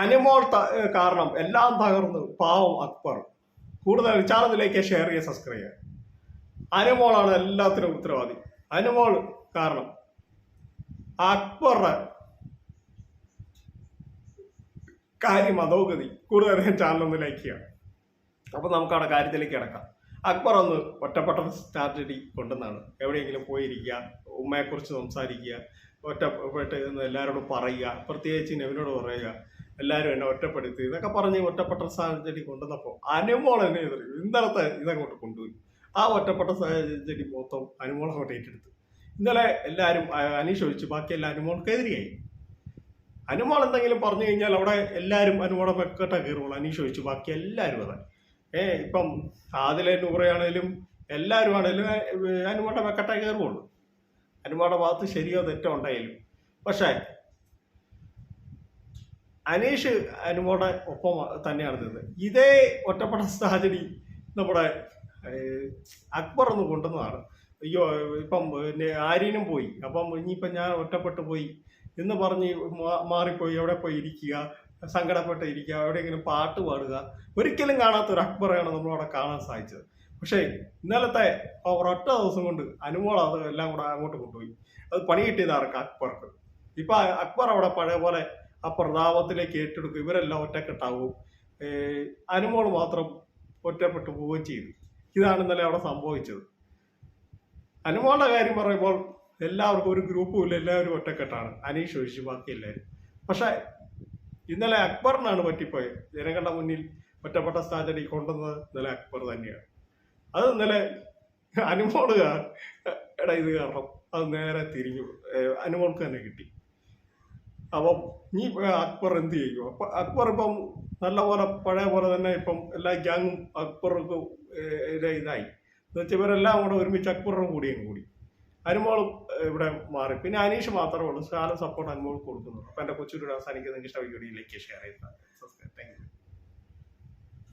അനിമോൾ കാരണം എല്ലാം തകർന്നു പാവം അക്ബർ. കൂടുതൽ ചാനലിലേക്ക് ഷെയർ ചെയ്യുക സബ്സ്ക്രൈബ് ചെയ്യുക. അനിമോളാണ് എല്ലാത്തിനും ഉത്തരവാദി. അനിമോൾ കാരണം അക്ബർ കാര്യം അധോഗതി കൂടുതൽ ചാനൽ ഒന്ന് ലൈക്ക് ചെയ്യാം അപ്പൊ നമുക്ക് അവിടെ കാര്യത്തിലേക്ക് കിടക്കാം. അക്ബർ ഒന്ന് ഒറ്റപ്പെട്ട സ്ട്രാറ്റജി കൊണ്ടുവന്നാണ്. എവിടെയെങ്കിലും പോയിരിക്കുക ഉമ്മയെക്കുറിച്ച് സംസാരിക്കുക ഒറ്റപ്പെട്ട് എല്ലാവരോടും പറയുക പ്രത്യേകിച്ച് നെവിനോട് പറയുക. എല്ലാവരും എന്നെ ഒറ്റപ്പെടുത്തി ഇതൊക്കെ പറഞ്ഞ് ഒറ്റപ്പെട്ട സാഹചര്യം കൊണ്ടുവന്നപ്പോൾ അനുമോൾ എന്നെ എതിർക്കും. ഇന്നലത്തെ ഇതങ്ങോട്ട് കൊണ്ടുപോയി. ആ ഒറ്റപ്പെട്ട സാഹചര്യം മൊത്തം അനുമോൾ അങ്ങോട്ട് ഏറ്റെടുത്തു. ഇന്നലെ എല്ലാവരും അനീഷ് ഒഴിച്ച് ബാക്കി എല്ലാ അനുമോൾക്കെതിരെയായി അനുമോൾ എന്തെങ്കിലും പറഞ്ഞു കഴിഞ്ഞാൽ അവിടെ എല്ലാവരും അനുമോളെ പെക്കട്ടെ കയറുള്ളൂ. അനീഷ് ഒഴിച്ച് ബാക്കി എല്ലാവരും അതെ? ഏ ഇപ്പം ആദിലെ നൂറയാണേലും എല്ലാവരും ആണേലും അനുമോളുടെ വെക്കട്ടെ കയറുള്ളൂ. അനുമോളുടെ ഭാഗത്ത് ശരിയോ തെറ്റോ ഉണ്ടായാലും പക്ഷേ അനീഷ് അനുമോടെ ഒപ്പം തന്നെയാണ് നിന്നത്. ഇതേ ഒറ്റപ്പെട്ട സാഹചര്യം നമ്മുടെ അക്ബർ ഒന്ന് കൊണ്ടുവന്നതാണ്. അയ്യോ ഇപ്പം പിന്നെ ആര്യനും പോയി. അപ്പം ഇനിയിപ്പം ഞാൻ ഒറ്റപ്പെട്ടു പോയി എന്ന് പറഞ്ഞ് മാറിപ്പോയി എവിടെ പോയി ഇരിക്കുക സങ്കടപ്പെട്ട് ഇരിക്കുക എവിടെയെങ്കിലും പാട്ട് പാടുക ഒരിക്കലും കാണാത്ത ഒരു അക്ബറാണ് നമ്മളവിടെ കാണാൻ സാധിച്ചത്. പക്ഷേ ഇന്നലത്തെ ആ ഒരൊറ്റ ദിവസം കൊണ്ട് അനുമോൾ അത് എല്ലാം കൂടെ അങ്ങോട്ട് കൊണ്ടുപോയി. അത് പണി കിട്ടിയത് ആർക്ക്? അക്ബർക്ക്. ഇപ്പം അക്ബർ അവിടെ പഴയ പോലെ ആ പ്രതാപത്തിലേക്ക് ഏറ്റെടുക്കും. ഇവരെല്ലാം ഒറ്റക്കെട്ടാവും. അനുമോൾ മാത്രം ഒറ്റപ്പെട്ടു പോവുകയും ചെയ്തു. ഇതാണ് ഇന്നലെ അവിടെ സംഭവിച്ചത്. അനുമോളുടെ കാര്യം പറയുമ്പോൾ എല്ലാവർക്കും ഒരു ഗ്രൂപ്പും ഇല്ല എല്ലാവരും ഒറ്റക്കെട്ടാണ്. അനീഷ് ഒഴിച്ച് ബാക്കി എല്ലാവരും പക്ഷെ ഇന്നലെ അക്ബറിനാണ് പറ്റിപ്പോയത്. ജനങ്ങളുടെ മുന്നിൽ ഒറ്റപ്പെട്ട സാഹചര്യം കൊണ്ടുവന്നത് ഇന്നലെ അക്ബർ തന്നെയാണ്. അത് ഇന്നലെ അനുമോൾ എടാ ഇത് കാരണം അത് നേരെ തിരിഞ്ഞു. അനുമോൾക്ക് തന്നെ കിട്ടി. അപ്പം നീ അക്ബർ എന്ത് ചെയ്യും അപ്പൊ അക്ബർ ഇപ്പം നല്ല പോലെ പഴയ പോലെ തന്നെ ഇപ്പം എല്ലാ ഗ്യാങ്ങും അക്ബർക്ക് ഇതായി. എന്നുവെച്ചാൽ ഇവരെല്ലാം കൂടെ ഒരുമിച്ച് അക്ബറും കൂടിയും കൂടി. അനുമോളും ഇവിടെ മാറി. പിന്നെ അനീഷ് മാത്രമേ ഉള്ളൂ. ശാല സപ്പോർട്ട് അനുമോൾ കൊടുക്കുന്നുള്ളൂ. അപ്പൊ എന്റെ കൊച്ചുകൂടി അവസാനിക്കുന്ന ലൈക്ക് വീഡിയോയിലേക്ക് ഷെയർ ചെയ്യുന്നത് താങ്ക് യു